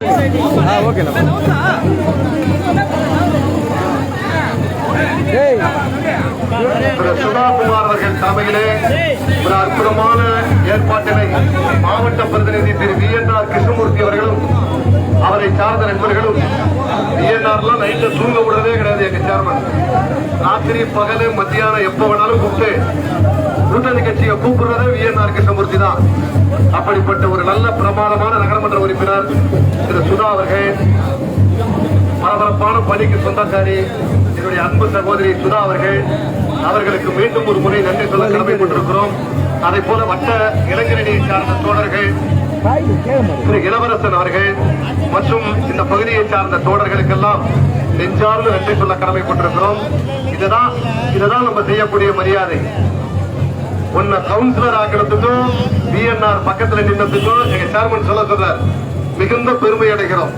ஆ ஓகேண்ணா. ஏய் திரு சுதாகுமார் அவர்கள் தலைமையிலே ஒரு அற்புதமான ஏற்பாட்டினை மாவட்ட பிரதிநிதி Thiru V N R Krishnamurthy அவர்களும் அவரை சார்ந்த நண்பர்களும் வி என் ஆர்லாம் நைட்ல தூங்க விடுறதே கிடையாது எங்க சேர்மன் ராத்திரி பகலு மத்தியானம் எப்ப வேணாலும் கூப்பிட்டு கூட்டணி கட்சியை கூப்பிடுறதே வி. என். ஆர். கிருஷ்ணமூர்த்தி தான். அப்படிப்பட்ட ஒரு நல்ல பிரமாதமான நகரமன்ற உறுப்பினர் திரு. சுதா அவர்கள். பரபரப்பான பணிக்கு சொந்தக்காரி என்னுடைய அன்பு சகோதரி சுதா அவர்கள். அவர்களுக்கு மீண்டும் ஒரு முறை நன்றி சொல்ல கடமைப்பட்டிருக்கிறோம். அதை போல வட்ட இளைஞரணியை சார்ந்த தோழர்கள் திரு. இளவரசன் அவர்கள் மற்றும் இந்த பகுதியை சார்ந்த தோழர்களுக்கெல்லாம் நெஞ்சார்ந்து நன்றி சொல்ல கடமைப்பட்டிருக்கிறோம். இதுதான் இதுதான் நம்ம செய்யக்கூடிய மரியாதை. உன்னை கவுன்சிலர் ஆக்கிறதுக்கும் பிஎன்ஆர் பக்கத்துல நின்றதுக்கும் எங்க சேர்மன் சொல்ல சொல்றார் மிகுந்த பெருமை அடைகிறோம்.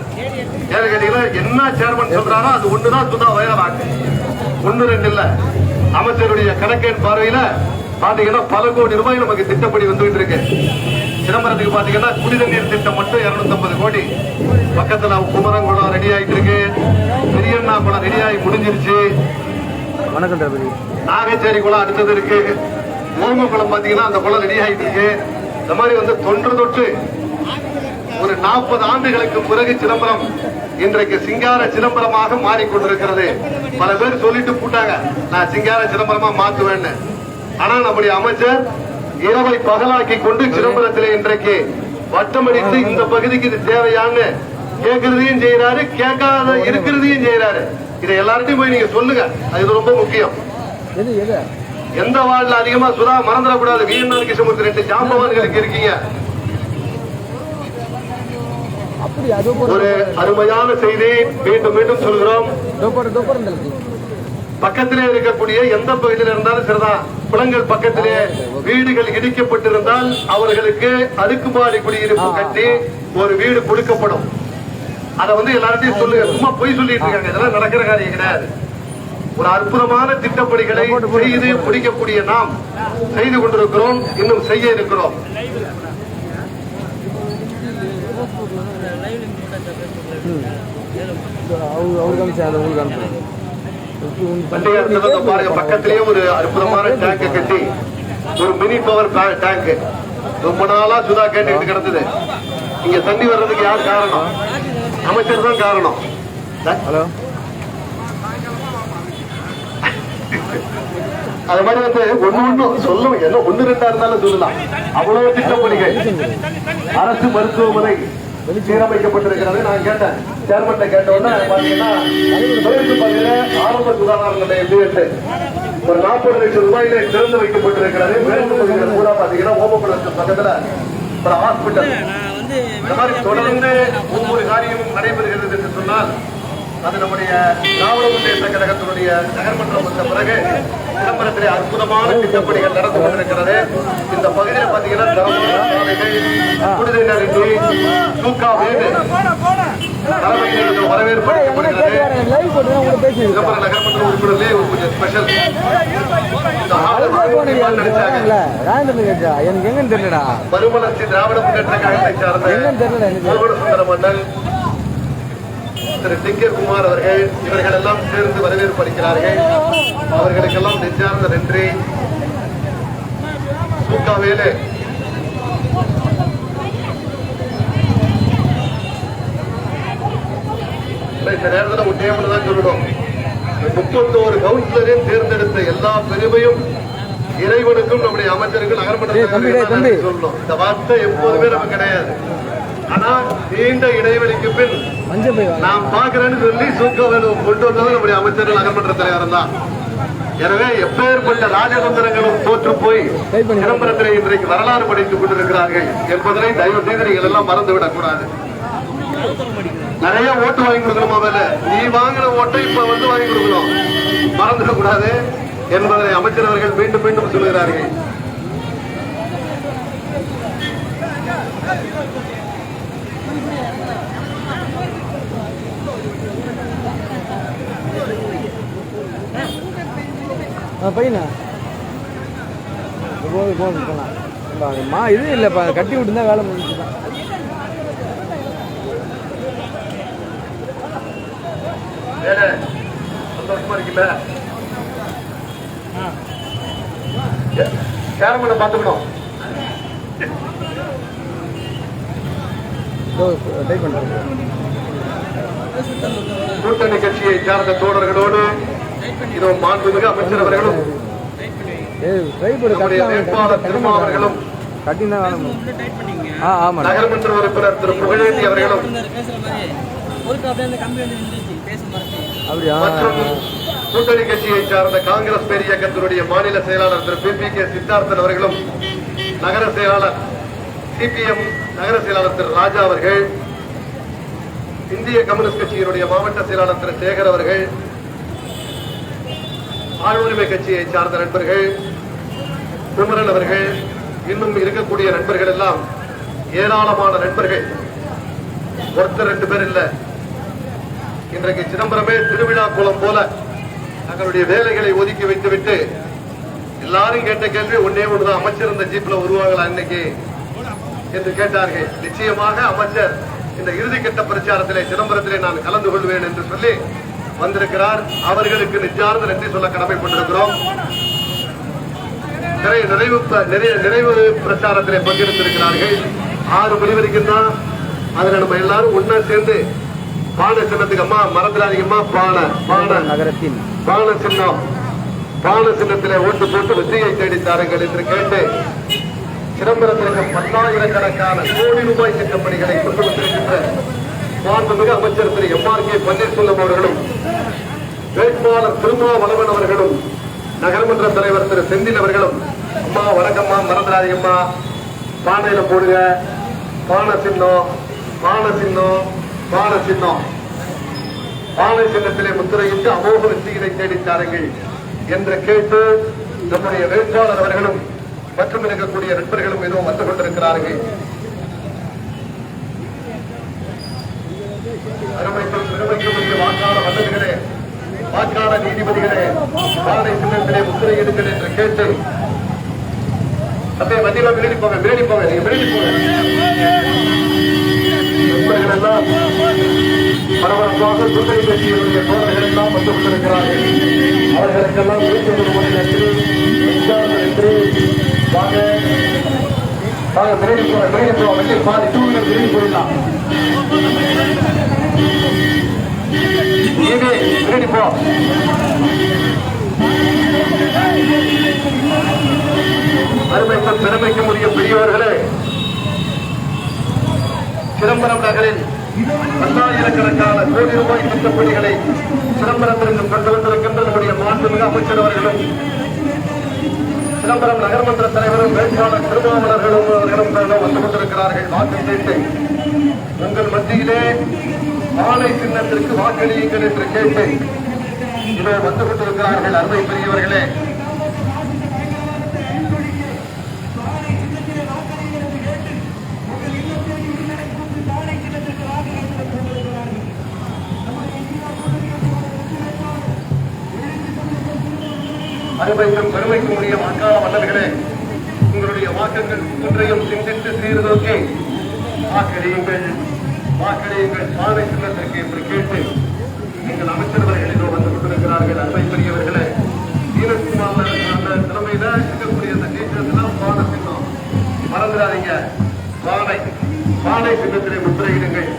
ஏன்னு கேட்டீங்கன்னா என்ன சேர்மன் சொல்றாரோ அது ஒண்ணுதான் சுதா வயலாக்கு ஒண்ணு ரெண்டு இல்ல. அமைச்சருடைய கணக்கெண் பார்வையில பாத்தீங்கன்னா பல கோடி ரூபாய் நமக்கு திட்டப்படி வந்துகிட்டு இருக்கு. சிதம்பரத்துக்கு பாத்தீங்கன்னா குடிநீர் திட்டம் மட்டும் 250 கோடி. பக்கத்துல குமரங்குளம் ரெடி ஆயிட்டு இருக்கு. பெரியண்ணா குளம் ரெடி ஆகி முடிஞ்சிருச்சு. வணக்கம் நாகச்சேரி குளம் அடுத்தது இருக்கு. ஓம குளம் பாத்தீங்கன்னா அந்த குளம் ரெடி ஆகிட்டு இருக்கு. இந்த மாதிரி வந்து தொன்று தொட்டு ஒரு நாற்பது ஆண்டுகளுக்கு பிறகு சிதம்பரம் இன்றைக்கு சிங்கார சிதம்பரமாக மாறிக்கொண்டிருக்கிறது. பல பேர் சொல்லிட்டு போட்டாங்க நான் சிங்கார சிதம்பரமா மாத்துவேன்னு. ஆனா நம்முடைய அமைச்சர் இரவை பகலாக்கி கொண்டு சிதம்பரத்திலே இன்றைக்கு வட்டமடித்து இந்த பகுதிக்கு இது தேவையான்னு கேட்கறதையும் செய்யறாரு கேட்காத இருக்கிறதையும் செய்யறாரு இதை எல்லார்ட்டையும் போய் நீங்க சொல்லுங்க அது ரொம்ப முக்கியம். எது எது? எந்த வார்டுல அதிகமா சுதா மறந்துடக்கூடாது? விஎன்ஆர் கிருஷ்ணமூர்த்தி ரெண்டு ஜாம்பவான்களுக்கு இருக்கீங்க. ஒரு அருமையான செய்தி மீண்டும் மீண்டும் சொல்கிறோம். பக்கத்திலே இருக்கக்கூடிய எந்த பகுதியில் இருந்தாலும் சரிதான். குளங்கள் பக்கத்திலே வீடுகள் இடிக்கப்பட்டிருந்தால் அவர்களுக்கு அடுக்குமாடி குடியிருப்பு கட்டி ஒரு வீடு கொடுக்கப்படும். அதை வந்து எல்லார்ட்டையும் சொல்லுங்க. சும்மா பொய் சொல்லிட்டு இருக்காங்க. இதெல்லாம் நடக்கிற காரியம் கிடையாது. ஒரு அற்புதமான திட்டப்பணிகளை செய்து முடிக்கக்கூடிய நாம் செய்து கொண்டிருக்கிறோம் இன்னும் செய்ய இருக்கிறோம். பக்கத்திலேயே ஒரு அற்புதமான டேங்க் கட்டி ஒரு மினி பவர் டேங்க் ரொம்ப நாளா சுதா கேட்டுக்கிட்டு கிடந்தது. இங்க தண்ணி வர்றதுக்கு யார் காரணம்? அமைச்சர் தான் காரணம். ஹலோ. அது மாதிரி வந்து ஒண்ணு ஒண்ணு சொல்லும். என்ன ஒண்ணு ரெண்டா இருந்தாலும் சொல்லலாம். அவ்வளவு திட்டப்பணிகள். அரசு மருத்துவமனை சீரமைக்கப்பட்டிருக்கிறது. நான் கேட்டேன். சேர்மன்ட்ட கேட்ட உடனே பாத்தீங்கன்னா ஆரம்ப சுகாதார நிலையம் வீட்டு ஒரு நாற்பது லட்சம் ரூபாயில திறந்து வைக்கப்பட்டிருக்கிறது. மேற்கு பகுதிகள் கூட பாத்தீங்கன்னா ஓமக்குளத்து பக்கத்துல ஒரு ஹாஸ்பிட்டல் இந்த மாதிரி தொடர்ந்து ஒவ்வொரு காரியமும் நடைபெறுகிறது என்று சொன்னால் அது நம்முடைய திராவிட முன்னேற்ற கழகத்தினுடைய நகர்மன்றம் வந்த பிறகு சிதம்பரத்திலே அற்புதமான திட்டப்பணிகள் நடந்து கொண்டிருக்கிறது. இந்த பகுதியில் பாத்தீங்கன்னா தரமான சாலைகள் குடிநீர் அருந்தி தூக்கா வீடு தலைமையில் வரவேற்பு சிதம்பரம் நகர்மன்ற உறுப்பினர்களே கொஞ்சம் ஸ்பெஷல் மறுமலர்ச்சி திராவிட முன்னேற்ற கழகத்தை சார்ந்த சுந்தர மண்டல் திரு டிங்கர் குமார் அவர்கள் இவர்கள் எல்லாம் சேர்ந்து வரவேற்பு அளிக்கிறார்கள் அவர்களுக்கெல்லாம் நெஞ்சார்ந்த நன்றி. சூக்கா வேலு. இல்ல, இந்த நேரத்தில் ஒன்றே ஒன்று தான் சொல்லணும் முப்பத்தோரு கவுன்சிலரையும் தேர்ந்தெடுத்த எல்லா பெருமையும் இறைவனுக்கும் நம்முடைய அமைச்சருக்கும். நகரமன்ற சொல்லணும். இந்த வார்த்தை எப்போதுமே நமக்கு கிடையாது. ஆனா நீண்ட இடைவெளிக்கு பின் நான் பாக்குறேன்னு சொல்லி சூக்கவேலு கொண்டு வந்தது நம்முடைய அமைச்சர் நகர்மன்ற தலைவர் தான். எனவே எப்பேற்பட்ட ராஜதந்திரங்களும் தோற்று போய் சிதம்பரத்திலே இன்றைக்கு வரலாறு படைத்துக் கொண்டிருக்கிறார்கள் என்பதனை தயவு செய்து நீங்கள் எல்லாம் மறந்து விடக்கூடாது நிறைய ஓட்டு வாங்கி கொடுக்கணும் முதல்ல நீ வாங்கின ஓட்டை இப்ப வந்து வாங்கி கொடுக்கணும். மறந்துடக்கூடாது என்பதை அமைச்சர் அவர்கள் மீண்டும் மீண்டும் சொல்கிறார்கள் பையனா? போது போது அது மா இது இல்லைப்பா கட்டி விட்டுருந்தா வேலை முடிஞ்சுதான் இருக்குல்ல கேரமனை பார்த்துக்கணும். கூட்டணி கட்சியை சார்ந்த தோழர்களோடு இதோ மாண்புமிகு அமைச்சர் அவர்களும் வேட்பாளர் நகரமன்ற உறுப்பினர் திரு புகழேந்தி கூட்டணி கட்சியை சார்ந்த காங்கிரஸ் பேர் இயக்கத்தினுடைய மாநில செயலாளர் Thiru P P K Siddharthan அவர்களும் நகர செயலாளர் சிபிஎம் நகர செயலாளர் திரு ராஜா அவர்கள் இந்திய கம்யூனிஸ்ட் கட்சியினுடைய மாவட்ட செயலாளர் திரு சேகர் அவர்கள் ஆழ்வுரிமை கட்சியை சார்ந்த நண்பர்கள் குமரன் அவர்கள் இன்னும் இருக்கக்கூடிய நண்பர்கள் எல்லாம் ஏராளமான நண்பர்கள். ஒருத்தர் ரெண்டு பேர் இல்ல. இன்றைக்கு சிதம்பரமே திருவிழா குளம் போல தங்களுடைய வேலைகளை ஒதுக்கி வைத்துவிட்டு எல்லாரும் கேட்ட கேள்வி ஒன்னே ஒன்றுதான் அமைச்சர் இந்த ஜீப்ல வருவாங்களா இன்னைக்கு என்று கேட்டார்கள். நிச்சயமாக அமைச்சர் இந்த இறுதிக்கட்ட பிரச்சாரத்திலே சிதம்பரத்திலே நான் கலந்து கொள்வேன் என்று சொல்லி வந்திருக்கிறார். அவர்களுக்கு நிஜார்ந்த நன்றி சொல்ல கடமைப்பட்டிருக்கிறோம். நிறைய நிறைவு நிறைவு பிரச்சாரத்திலே பங்கெடுத்திருக்கிறார்கள். ஆறு மணி வரைக்கும் தான். அதுல நம்ம எல்லாரும் ஒன்னா சேர்ந்து பானை சின்னத்துக்கு அம்மா மறந்துடாதீங்கம்மா பானை பானை நகரத்தின் பான சின்னம். பான சின்னத்திலே ஓட்டு போட்டு வெற்றியை தேடி தாருங்கள் என்று கேட்டு சிதம்பரத்திற்கு பல்லாயிரக்கணக்கான கோடி ரூபாய் திட்டப்பணிகளை கொண்டு வந்திருக்கின்ற மாண்புமிகு அமைச்சர் Thiru M R K Panneerselvam அவர்களும் வேட்பாளர் திருமாவளவன் அவர்களும் நகர்மன்ற தலைவர் திரு செந்தில் அவர்களும் அம்மா வணக்கம்மா மறந்துடாதீங்கம்மா. பானையில போடுங்க. பானை சின்னம். பானை சின்னம். பானை சின்னம். பானை சின்னத்திலே முத்திரையிட்டு அமோக வெற்றிகளை தேடித்தாருங்கள் என்று கேட்டு நம்முடைய வேட்பாளர் அவர்களும் மற்றும் இருக்கக்கூடிய நண்பர்களும் எதுவும் வந்து கொண்டிருக்கிறார்கள் அருமைக்கும் பெருமைக்குரிய வாக்காளர் வல்லல்களே வாக்காளர் நீதிபதிகளே பானை சின்னத்திலே சரி சரி கேட்டு அப்படியே மத்தியில விரடி போங்க விரடி போங்க நீங்க விரடி போங்க. பரபரப்பாக கூட்டணி கட்சியினுடைய தோழர்கள் எல்லாம் வந்து கொண்டிருக்கிறார்கள். அவர்களுக்கெல்லாம் மீண்டும் ஒரு முறை நன்றி வாங்க. வாங்க விரைவி போற விரைவி போற பாதி டூ வீலர் போயிடலாம். போ. அருமைக்கும் பெருமைக்கும் உரிய பெரியவர்களே சிதம்பரம் நகரில் பல்லாயிரக்கணக்கான கோடி ரூபாய் திட்டப்பணிகளை சிதம்பரத்திற்கு கொண்டு வந்திருக்கின்ற நம்முடைய மாண்புமிகு அமைச்சர் அவர்களும் சிதம்பரம் நகர்மன்ற தலைவரும் வேட்பாளர் திருமாவளர்களும் அவர்களும் வந்து கொண்டிருக்கிறார்கள். வாக்கு கேட்டு உங்கள் மத்தியிலே ஆலை சின்னத்திற்கு வாக்களியுங்கள் என்று கேட்டு இதோ வந்து கொண்டிருக்கிறார்கள் அருமை பெரியவர்களே அருமைக்கும் பெருமைக்கும் உரிய வாக்காள மன்னர்களே உங்களுடைய வாக்குகள் ஒன்றையும் சிந்தித்து சீர்தூக்கி வாக்களியுங்கள். வாக்களியுங்கள். சாலை சின்னத்திற்கு என்று கேட்டு நீங்கள் அமைச்சர்கள் எளிதோ வந்து கொண்டிருக்கிறார்கள். அன்பை பெரியவர்களே ஈரக்குமார் அந்த திறமையில இருக்கக்கூடிய அந்த டீச்சர்ஸ் எல்லாம் பானை சின்னம். மறந்துடாதீங்க. பானை பானை சின்னத்திலே முத்திரையிடுங்கள்.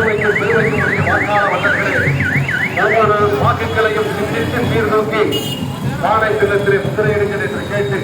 அருமைக்கும் பெருமைக்கும் வாக்காள மன்னர்களே ஒவ்வொரு வாக்குகளையும் சிந்தித்து நீர் நோக்கி பானை சின்னத்திலே முத்திரையிடுங்கள் என்று கேட்டு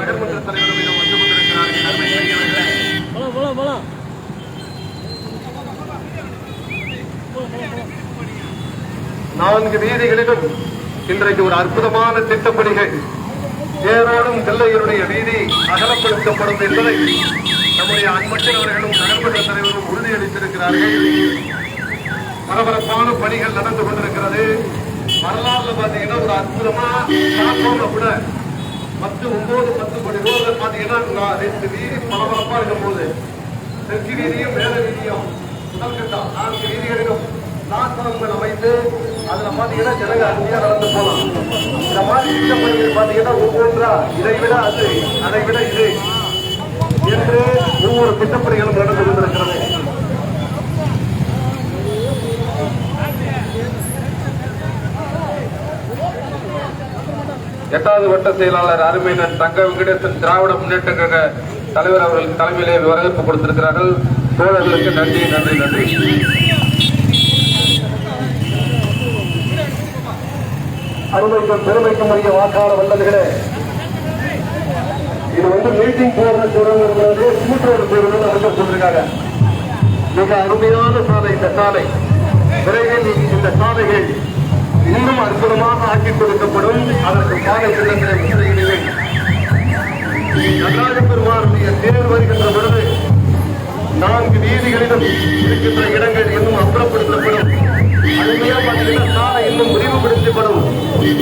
நகர்மன்ற தலைவரும் வந்து கொண்டிருக்கிறார்கள் அருமை பெரியவர்களே நான்கு வீதிகளிலும் இன்றைக்கு ஒரு அற்புதமான திட்டப்பணிகள். ஏரோடும் பிள்ளைகளுடைய வீதி அகலப்படுத்தப்படும் என்பதை நம்முடைய அன்பட்டில் அவர்களும் நகர்மன்ற தலைவரும் உறுதியளித்திருக்கிறார்கள். பரபரப்பான பணிகள் நடந்து கொண்டிருக்கிறது. வரலாறுல பார்த்தீங்கன்னா ஒரு அற்புதமா கூட பத்து ஒன்பது பத்து கோடி ரூபாய் பாத்தீங்கன்னா ரெண்டு வீதி பரபரப்பா இருக்கும் போது தெற்கு வீதியும் மேல வீதியும் முதல் கட்டம் நான்கு வீதிகளிலும் பிளாட்ஃபார்ம்கள் அமைத்து அதுல பாத்தீங்கன்னா ஜனங்க அருமையா நடந்து போலாம் இந்த மாதிரி திட்டப்பணிகள் பாத்தீங்கன்னா ஒவ்வொன்றா இதை விட அது அதை விட இது என்று ஒவ்வொரு திட்டப்பணிகளும் நடந்து எட்டாவது வட்ட செயலாளர் அருமையினர் தங்க வெங்கடேசன் திராவிட முன்னேற்ற கழக தலைவர் அவர்கள் தலைமையிலே வரவேற்பு கொடுத்திருக்கிறார்கள். தோழர்களுக்கு நன்றி நன்றி நன்றி. அருமைக்கும் பெருமைக்கும் உரிய வாக்காளர் வல்லதுகளே இது வந்து மீட்டிங் போடுற சொல்றது கூட்டுறவு பேருந்து நடத்த சொல்லிருக்காங்க. மிக அருமையான சாலை இந்த சாலை. விரைவில் இந்த சாலைகள் இன்னும் அற்புதமாக ஆக்கிக் கொடுக்கப்படும் அதற்கு சாலை திட்டங்களை நடராஜ பெருமானுடைய தேர் வருகின்ற பொழுது நான்கு வீதிகளிலும் இருக்கின்ற இடங்கள் இன்னும் அப்புறப்படுத்தப்படும். அருமையா பார்த்தீங்கன்னா சாலை இன்னும் விரிவுபடுத்தப்படும்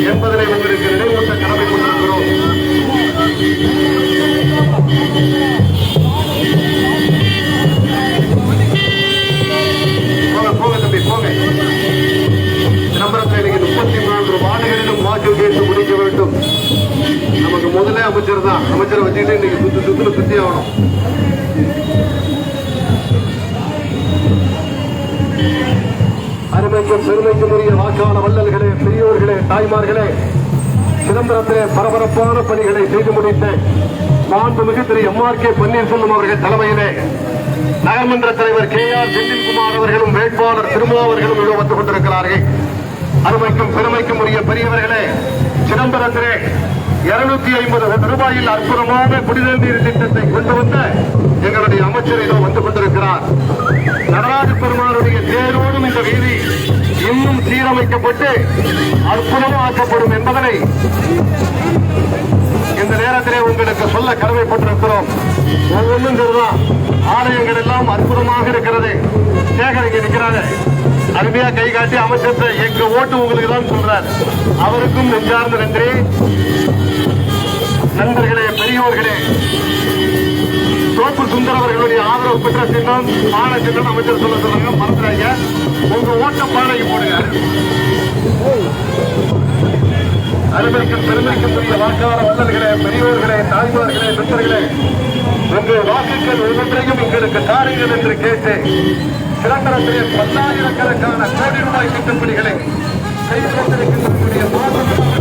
என்பதனை உங்களுக்கு நினைவூட்ட கடமை கொண்டிருக்கிறோம் முப்பத்தி மூன்று வார்டுகளிலும் வாக்கு கேட்டு முடிக்க வேண்டும். நமக்கு முதலே அமைச்சர் தான். அமைச்சரை வச்சுக்கிட்டு இன்னைக்கு சுத்து சுத்துல சுத்தி ஆகணும். அருமைக்கும் பெருமைக்கும் உரிய வாக்காள வல்லல்களே பெரியோர்களே தாய்மார்களே சிதம்பரத்திலே பரபரப்பான பணிகளை செய்து முடித்த மாண்புமிகு Thiru M R K Panneerselvam அவர்கள் தலைமையிலே நகர்மன்ற தலைவர் கே ஆர் செந்தில்குமார் அவர்களும் வேட்பாளர் திருமாவர்களும் வந்து கொண்டிருக்கிறார்கள். அருமைக்கும் பெருமைக்கும் உரிய பெரியவர்களே சிதம்பரத்திலே இருநூத்தி ஐம்பது ரூபாயில் அற்புதமான குடிநீர் நீர் திட்டத்தை கொண்டு வந்த எங்களுடைய அமைச்சர் இதோ வந்து கொண்டிருக்கிறார். நடராஜ பெருமானுடைய தேரோடும் இந்த வீதி இன்னும் சீரமைக்கப்பட்டு அற்புதமாக்கப்படும் என்பதனை இந்த நேரத்திலே உங்களுக்கு சொல்ல கடமைப்பட்டிருக்கிறோம். ஒவ்வொன்றும் சரிதான். ஆலயங்கள் எல்லாம் அற்புதமாக இருக்கிறது. சேகர் இங்க அருமையா கை காட்டி அமைச்சர் எங்க ஓட்டு உங்களுக்கு தான் சொல்றார். அவருக்கும் நெஞ்சார்ந்த நன்றி நண்பர்களே பெரியோர்களே தோப்பு சுந்தர் அவர்களுடைய ஆதரவு பெற்ற சின்னம் பான சின்னம் அமைச்சர் சொல்ல சொல்லுங்க மறந்துடாங்க உங்க ஓட்ட பானைக்கு போடுங்க. அருமைக்கும் பெருமைக்கும் உரிய வாக்காளர் வல்லல்களே பெரியோர்களே தாய்மார்களே நண்பர்களே உங்கள் வாக்குகள் ஒவ்வொன்றையும் எங்களுக்கு தாருங்கள் என்று கேட்டு சிறந்தரத்திலே பல்லாயிரக்கணக்கான கோடி ரூபாய் திட்டப்பணிகளை செய்து கொண்டிருக்கின்ற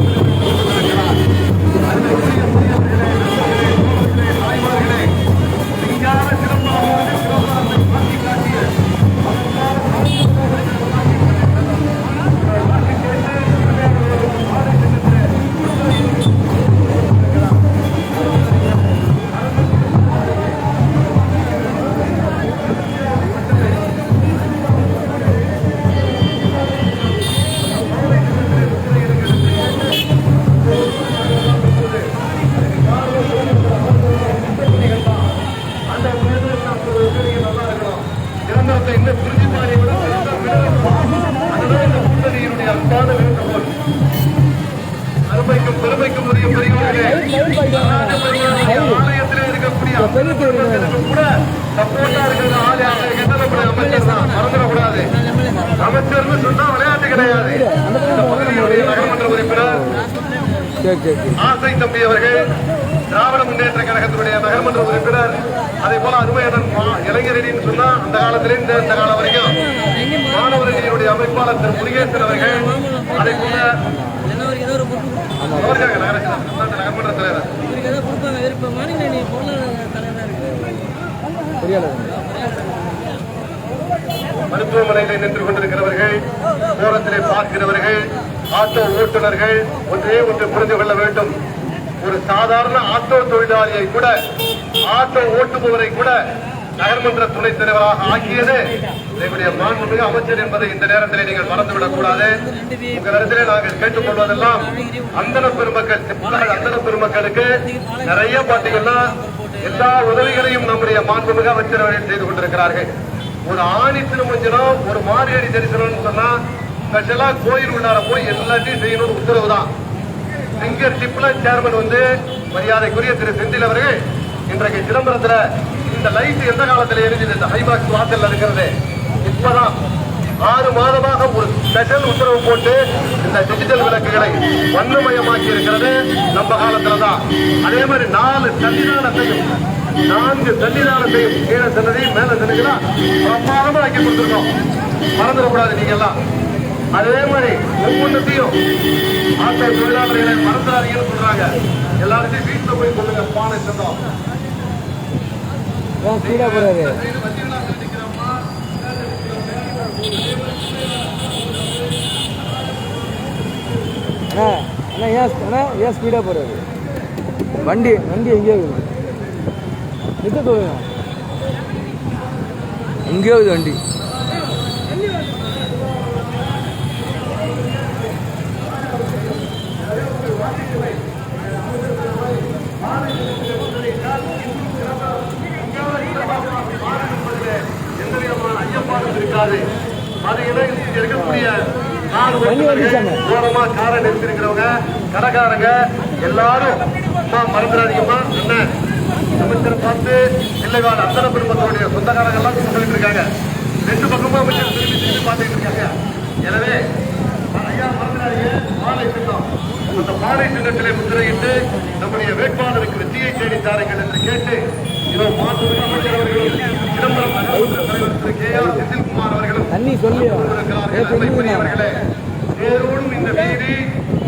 இறந்தவர்களை இன்னும் புரிஞ்சு அன்பான வேண்டுகோள். அருமைக்கும் பெருமைக்கும் உரிய பெரியவர்களே, இருக்கக்கூடிய கூட சப்போர்ட்டா இருக்கிற என்ன நம்முடைய அமைச்சர் தான். மறந்துடக்கூடாது. அமைச்சர்னு சொன்னா விளையாட்டு கிடையாது இந்த பகுதியினுடைய உறுப்பினர் ஆசை தம்பி அவர்கள் திராவிட முன்னேற்ற கழகத்தினுடைய நகர்மன்ற உறுப்பினர் அதே போல அருமையடன் மா- இளைஞரடின்னு சொன்னா அந்த காலத்திலிருந்து இந்த காலம் வரைக்கும் மாணவரடியினுடைய அமைப்பாளர் திரு முருகேசன் அவர்கள் அதே போல நகர்மன்ற தலைவர். மருத்துவமனையில் நின்று கொண்டிருக்கிறவர்கள் ஓரத்திலே பார்க்கிறவர்கள் ஆட்டோ ஓட்டுநர்கள் ஒன்றே ஒன்று புரிந்து கொள்ள வேண்டும். ஒரு சாதாரண ஆட்டோ தொழிலாளியை கூட ஆட்டோ ஓட்டுபவரை கூட நகர்மன்ற துணைத் தலைவராக ஆக்கியது எங்களுடைய மாண்புமிகு அமைச்சர் என்பதை இந்த நேரத்தில் நீங்கள் மறந்துவிடக் கூடாது. உங்களிடத்திலே நாங்கள் கேட்டுக்கொள்வதெல்லாம் அந்தன பெருமக்கள் தமிழ்நாடு அந்தன பெருமக்களுக்கு நிறைய பாத்தீங்கன்னா எல்லா உதவிகளையும் நம்முடைய மாண்புமிகு அமைச்சர் அவர்கள் செய்து கொண்டிருக்கிறார்கள். ஒரு ஆணி திருமஞ்சனம் ஒரு மாரியடி தரிசனம் சொன்னா ஸ்பெஷலா கோயில் உள்ளார போய் எல்லாத்தையும் செய்யணும்னு உத்தரவு தான். சிங்கர் டிப்ல சேர்மன் வந்து மரியாதைக்குரிய திரு செந்தில் அவர்கள் இன்றைக்கு சிதம்பரத்தில் இந்த லைட் எந்த காலத்தில் எரிஞ்சது? இந்த ஹைபாக்ஸ் வாசல் இருக்கிறது. இப்பதான் ஆறு மாதமாக ஒரு ஸ்பெஷல் உத்தரவு போட்டு இந்த டிஜிட்டல் விளக்குகளை வண்ணமயமாக்கி இருக்கிறது நம்ம காலத்துல தான் அதே மாதிரி நாலு சன்னிதானத்தையும் நான்கு சன்னிதானத்தையும் கீழே சன்னதி மேல சன்னதிகளா பிரமாதமா ஆக்கி கொடுத்துருக்கோம். மறந்துடக்கூடாது நீங்க எல்லாம் அதே மாதிரி ஒவ்வொன்றத்தையும் ஆட்டோ தொழிலாளர்களை மறந்துடாதீங்கன்னு சொல்றாங்க. எல்லாத்தையும் வீட்டுல போய் சொல்லுங்க பானை சொந்தம் அண்ணா அண்ணா ஏன் அண்ணா ஏன் ஸ்பீடாக போகிறாரு வண்டி வண்டி எங்கேயோ இருக்குது. நிறுத்த சொல்லுங்க எங்கேயோ இருக்குது வண்டி எந்த விதமான இங்க இருக்கக்கூடிய ஓரமா காரை நிறுத்திருக்கிறவங்க கடைக்காரங்க எல்லாரும் அம்மா. மறந்துடாதீங்கம்மா அமைச்சரை பார்த்து இல்லைகால அத்தனை குடும்பத்தோடைய சொந்தக்காரங்க எல்லாம் சொல்லிட்டு இருக்காங்க. ரெண்டு பக்கமும் அமைச்சர் திரும்பி திரும்பி பார்த்துட்டு இருக்காங்க. எனவே ஐயா மறந்துடாதீங்க. பாலை சின்னம் அந்த பாலை சின்னத்திலே முத்திரையிட்டு நம்முடைய வேட்பாளருக்கு வெற்றியை தேடி தாருங்கள் என்று கேட்டு தண்ணி சொல்லி பெரியவர்களே, தேரோடும் இந்த வீதி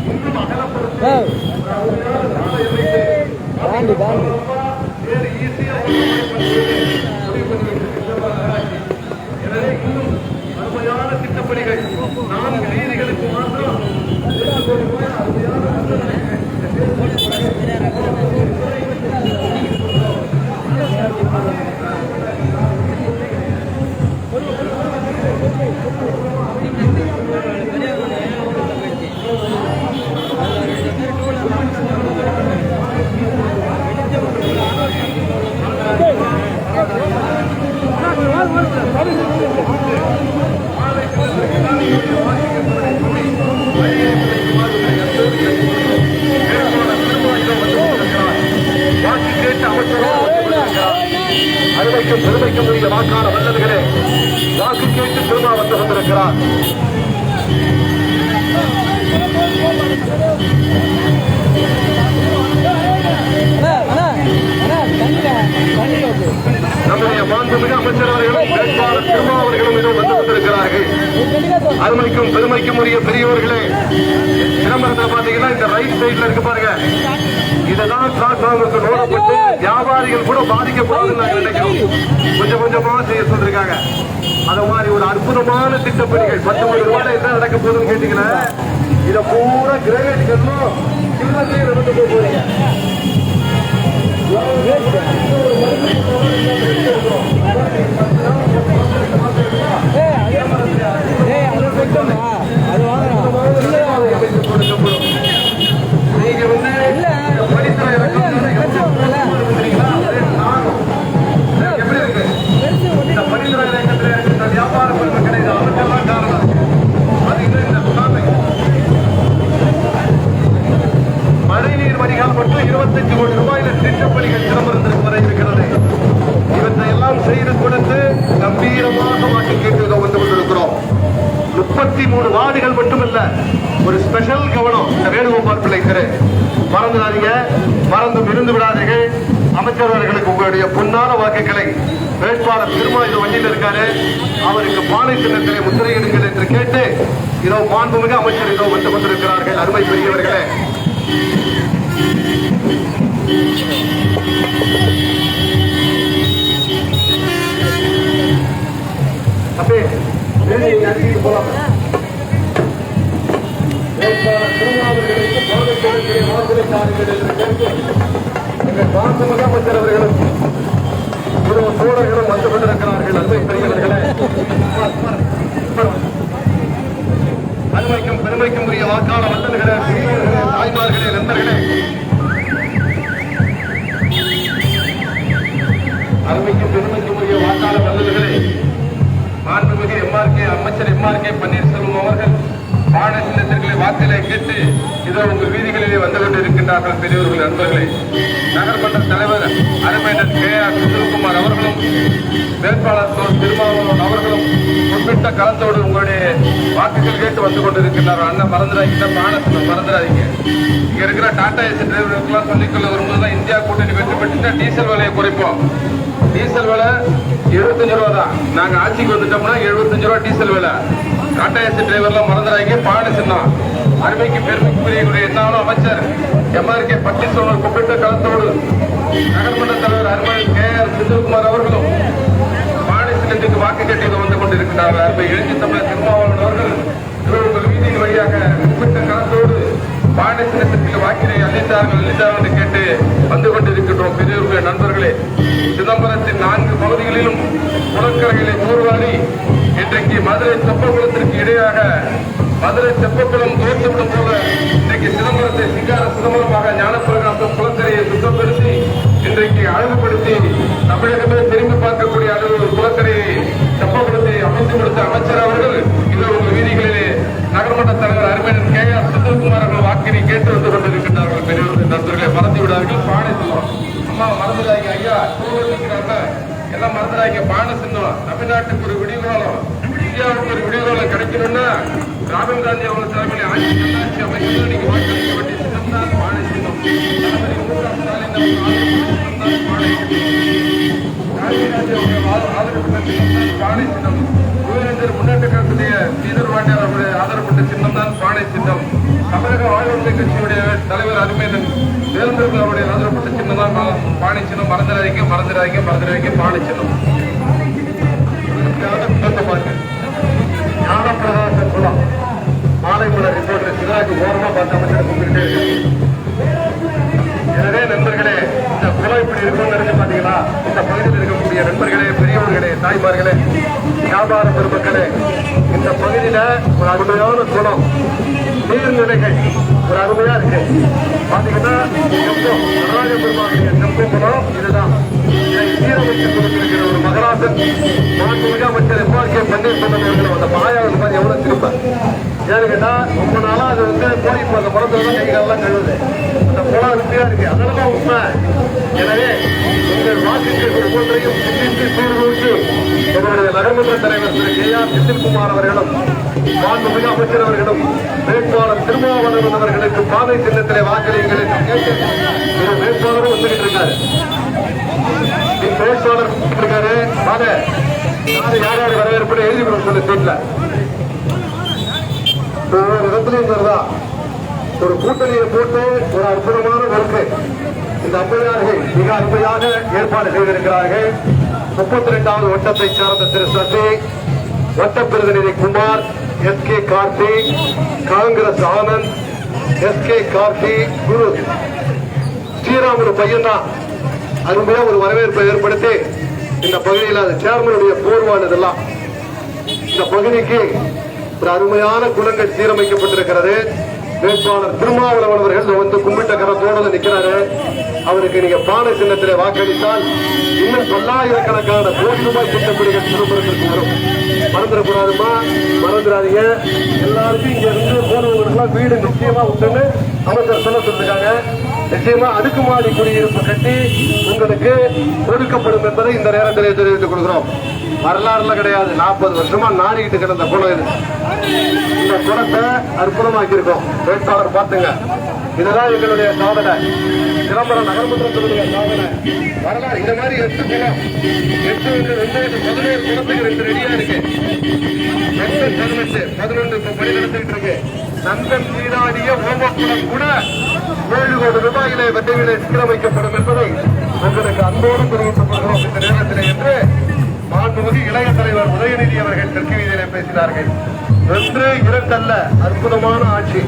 இன்னும் தாண்டி வேறு எனவே இன்னும் அருமையான திட்டப்பணிகள் நான்கு வீதிகளுக்கு மாத்திரம் வாக்கு அமைச்சர் அவர்களும் வேட்பாளர் திருமா அவர்களும் இதோ வந்து கொண்டிருக்கிறார்கள் அருமைக்கும் பெருமைக்கும் உரிய பெரியவர்களே சிதம்பரத்தில் பாத்தீங்கன்னா இந்த ரைட் சைடுல இருக்கு பாருங்க. இதெல்லாம் பிளாட்ஃபார்முக்கு நோடப்பட்டு வியாபாரிகள் கூட பாதிக்கப்படாதுன்னு நாங்க நினைக்கிறோம். கொஞ்சம் கொஞ்சமா செய்ய சொல்லிருக்காங்க. அது மாதிரி ஒரு அற்புதமான திட்டப்பணிகள். பத்து கோடி ரூபாய் என்ன நடக்க போகுதுன்னு கேட்டீங்கன்னா இத பூரா கிரேட் கட்டணும் சின்னத்தையும் நடந்து போக போறீங்க இருபத்தஞ்சு கோடி ரூபாயில திட்டப்பணிகள் சிதம்பரம் மூணு வார்டுகள் மட்டுமல்ல ஒரு ஸ்பெஷல் கவனம் இந்த வேணுகோபால் பிள்ளை திரு மறந்துடாதீங்க மறந்தும் விருந்து விடாதீர்கள். அமைச்சர் அவர்களுக்கு உங்களுடைய பொன்னான வாக்குகளை வேட்பாளர் திருமா இந்த வண்டியில் இருக்காரு. அவருக்கு பானை சின்னத்திலே முத்திரையிடுங்கள் என்று கேட்டு இதோ மாண்புமிகு அமைச்சர் இதோ வந்து கொண்டிருக்கிறார்கள். அருமை பெரியவர்களே. அப்படியே போலாம். திருமாவர்களுக்கு பாதத்திலே வாக்குகளை டீசல் டீசல் விலை எழுபத்தஞ்சு ரூபா தான். நாங்க ஆட்சிக்கு வந்துட்டோம்னா எழுபத்தஞ்சு ரூபா டீசல் விலை. டாடா ஏசி டிரைவர்லாம் மறந்துடாங்க பாடு சின்னம். அருமைக்கு பெருமைக்கு புரியக்கூடிய என்னாலும் அமைச்சர் எம்ஆர்கே பட்டீஸ்வரர் குறிப்பிட்ட கலத்தோடு நகர்மன்ற தலைவர் அருமை கே ஆர் செந்தில்குமார் அவர்களும் பாடு சின்னத்துக்கு வாக்கு கேட்டு வந்து கொண்டிருக்கிறார்கள். அருமை எழுச்சி தமிழர் திருமாவளவன் அவர்கள் இவர்கள் வீதியின் வழியாக குறிப்பிட்ட கலத்தோடு பாடி வாக்கினை அளித்தார்கள் அளித்தார்கள் என்று கேட்டு வந்து கொண்டிருக்கின்றோம். பெரியவர்களுடைய நண்பர்களே சிதம்பரத்தின் நான்கு பகுதிகளிலும் குளக்கரைகளை தூர்வாரி இன்றைக்கு மதுரை தெப்பகுளத்திற்கு இடையாக மதுரை தெப்பகுளம் தோற்றுவிடும் போல இன்றைக்கு சிதம்பரத்தை சிங்கார சிதம்பரமாக ஞானப்பிரகாசம் குளக்கரையை சுத்தப்படுத்தி இன்றைக்கு அழகுபடுத்தி தமிழகமே திரும்பி பார்க்கக்கூடிய அளவு குளக்கரையை தெப்பகுளத்தை அமைத்து கொடுத்த அமைச்சர் அவர்கள் தமிழ்நாட்டுக்கு ஒரு விடிவுகாலம் இந்தியாவுக்கு ஒரு விடிவுகாலம் கிடைக்கணும்னா ராகுல் காந்தி அவர்கள் தலைமையில் ஆட்சி நல்லாட்சி அமைக்கணும் நீங்க வாக்களிக்க வேண்டிய சின்னம் தான். சின்னம் சின்னம் காந்தி சின்னம் முன்னேற்ற வாண்டியார் அவருடைய ஆதரப்பட்ட சின்னம் தான். பானை சின்னம். தமிழக வாழ்வுரிமை கட்சியுடைய தலைவர் அருமையன் வேலுந்தர்கள் அவருடைய ஆதரப்பட்ட சின்னம் தான். பாணி சின்னம் மறந்துடாதீங்க. மறந்துடாதீங்க. மறந்துடாதீங்க. பாணி சின்னம் மாலை ரிப்போர்ட் இருக்குதோ அது ஓரமா பார்த்து அமைச்சர் கூப்பிட்டு எனவே நண்பர்களே இந்த குளம் இப்படி இருக்கும்னு நினைச்சு பாத்தீங்களா? இந்த பகுதியில் இருக்கக்கூடிய நண்பர்களே பெரியவர்களே தாய்மார்களே வியாபார பெருமக்களே இந்த பகுதியில ஒரு அருமையான குளம் நீர்நிலைகள் ஒரு அருமையா இருக்கு. பாத்தீங்கன்னா நடராஜ பெருமாளுடைய செப்ப குளம் இதுதான். இதை கொடுத்திருக்கிற ஒரு மகராசன் மாண்புமிகு அமைச்சர் எம்ஆர்கே பன்னீர்செல்வம் அவர்கள் அந்த பாயாவது மாதிரி எவ்வளவு திரும்ப. ஏன்னு கேட்டா ரொம்ப நாளா அது வந்து போய் இப்ப அந்த குளத்துல தான் கைகாலெல்லாம் கழுவுது. அந்த குளம் ருசியா இருக்கு. அதெல்லாம் உண்மை. எனவே உங்கள் வாக்குகள் ஒவ்வொன்றையும் சிந்தித்து சீர்தூக்கி எங்களுடைய நகர்மன்ற தலைவர் திரு கே ஆர் செந்தில்குமார் அவர்களும் மாண்புமிகு அமைச்சர் அவர்களும் வேட்பாளர் திருமாவளவன் அவர்களுக்கு பாதை சின்னத்திலே வாக்களியுங்கள் என்று கேட்டு ஒரு வேட்பாளரும் வந்துகிட்டு இருக்காரு. இந்த வேட்பாளர் இருக்காரு வாங்க. யார் யார் வரவேற்பு எழுதி கொடுக்க சொல்லு சீட்ல. ஒவ்வொரு இடத்துலையும் ஒரு கூட்டணியை போட்டு ஒரு அற்புதமான ஒர்க்கு இந்த அம்பையார்கள் மிக அற்புதமாக ஏற்பாடு செய்திருக்கிறார்கள். முப்பத்தி ரெண்டாவது வட்டத்தை சார்ந்த திரு சசி வட்ட பிரதிநிதி Kumar S K Karthi Congress Anand S K Karthi Guru Sriram பையன்தான் பையன் ஒரு வரவேற்பை ஏற்படுத்தி இந்த பகுதியில் அது சேர்மனுடைய போர்வானதெல்லாம். இந்த பகுதிக்கு ஒரு அருமையான குளங்கள் சீரமைக்கப்பட்டிருக்கிறது. வேட்பாளர் திருமாவளவன் அவர்கள் வந்து கும்பிட்ட கரத்தோடு நிற்கிறாரு அவருக்கு நீங்க பாட சின்னத்தில் வாக்களித்தால் இன்னும் பல்லாயிரக்கணக்கான கோடி ரூபாய் திட்டப்பணிகள் சிதம்பரத்திற்கு வரும். மறந்துடக்கூடாதுமா? மறந்துடாதீங்க. எல்லாருக்கும் இங்க இருந்து போனவங்களுக்குலாம் வீடு நிச்சயமா உண்டுன்னு அமைச்சர் சொல்ல சொல்லிருக்காங்க. நிச்சயமா அடுக்குமாடி குடியிருப்பு கட்டி உங்களுக்கு ஒதுக்கப்படும் என்பதை இந்த நேரத்திலே தெரிவித்துக் கொள்கிறோம். வரலாறுல கிடையாது. நாற்பது வருஷமா நாடிக்கிட்டு கிடந்த குளம் இது. இந்த குளத்தை அற்புதமாக்கி இருக்கோம் வேட்பாளர் பார்த்துங்க. இதுதான் எங்களுடைய சாதனை. சிதம்பரம் நகர்மன்றத்தினுடைய சாதனை. வரலாறு இந்த மாதிரி எட்டு குளம் எட்டு ரெண்டு பதினேழு குளத்துக்கு ரெண்டு ரெடியா இருக்கு. எட்டு பதினெட்டு பதினொன்று இப்ப பணி நடத்திட்டு இருக்கு. நந்தன் நீராடிய ஓமக்குளம் கூட ஏழு கோடி ரூபாயிலே வெற்றிகளை சீரமைக்கப்படும் என்பதை உங்களுக்கு அன்போடு தெரிவித்துக் கொள்கிறோம் இந்த நேரத்தில் என்று மாண்புமிகு இளைய தலைவர் உதயநிதி அவர்கள் தெற்கு வீதியிலே பேசினார்கள். ஒன்று இரண்டல்ல அற்புதமான ஆட்சி.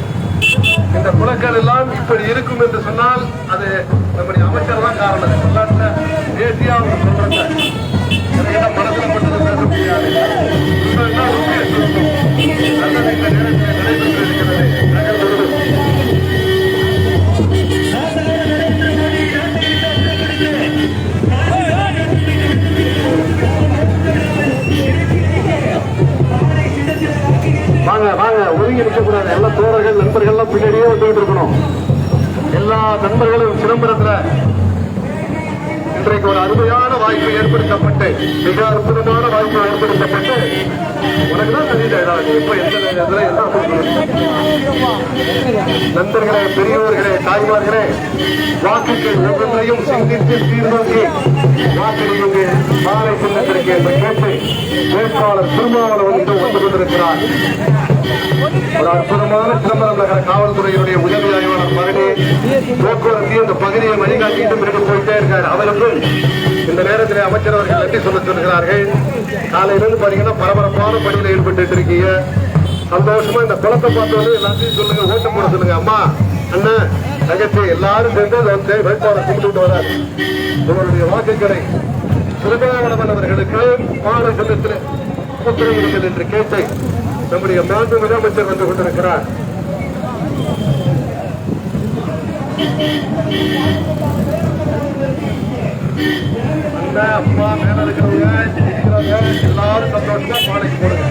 இந்த குளங்கள் எல்லாம் இப்படி இருக்கும் என்று சொன்னால் அது நம்முடைய அமைச்சர் தான் காரணம். சொல்லாட்ட தேசியா அவங்க சொல்றாங்க ஒதுங்கி இருக்கக்கூடாது எல்லா தோழர்கள் நண்பர்கள் எல்லாம் பின்னாடியே வந்துகிட்டு இருக்கணும். எல்லா நண்பர்களும் சிதம்பரத்துல இன்றைக்கு ஒரு அருமையான வாய்ப்பு ஏற்படுத்தப்பட்டு மிக அற்புதமான வாய்ப்பு ஏற்படுத்தப்பட்டு உனக்கு தான் தெரியல நீ எப்ப எந்த நேரத்துல என்ன நண்பர்களே பெரியவர்களே தாய்மார்களே வாக்குகள் ஒவ்வொன்றையும் சிந்தித்து சீர்தூக்கி வாக்களியுங்கள் மாலை சின்னத்திற்கு என்று கேட்டு வேட்பாளர் திருமாவளவன் வந்து வந்து கொண்டிருக்கிறார். ஒரு அற்புதமான சிதம்பரம் நகர காவல்துறையினுடைய உதவி ஆய்வாளர் மகனே போக்குவரத்து இந்த பகுதியை வழிகாட்டிட்டு பிறகு போயிட்டே இருக்காரு. அவருக்கும் இந்த நேரத்தில் அமைச்சர் அவர்கள் நன்றி சொல்ல சொல்கிறார்கள். காலையிலிருந்து பாத்தீங்கன்னா பரபரப்பான பணியில் ஈடுபட்டு இருக்கீங்க. சந்தோஷமா இந்த குளத்தை பார்த்து வந்து எல்லாத்தையும் சொல்லுங்க ஓட்டு போட சொல்லுங்க. அம்மா அண்ணன் தங்கச்சி எல்லாரும் சேர்ந்து வந்து வேட்பாளர் கும்பிட்டு வரார். இவருடைய வாக்குகளை சிறுபாவளவன் அவர்களுக்கு மாநில சங்கத்தில் உத்தரவிடுங்கள் என்று கேட்டு நம்முடைய மாண்பு முதலமைச்சர் வந்து கொண்டிருக்கிறார். அண்ணா அப்பா மேல இருக்கிறவங்க எல்லாரும் சந்தோஷமா பாடைக்கு போடுங்க.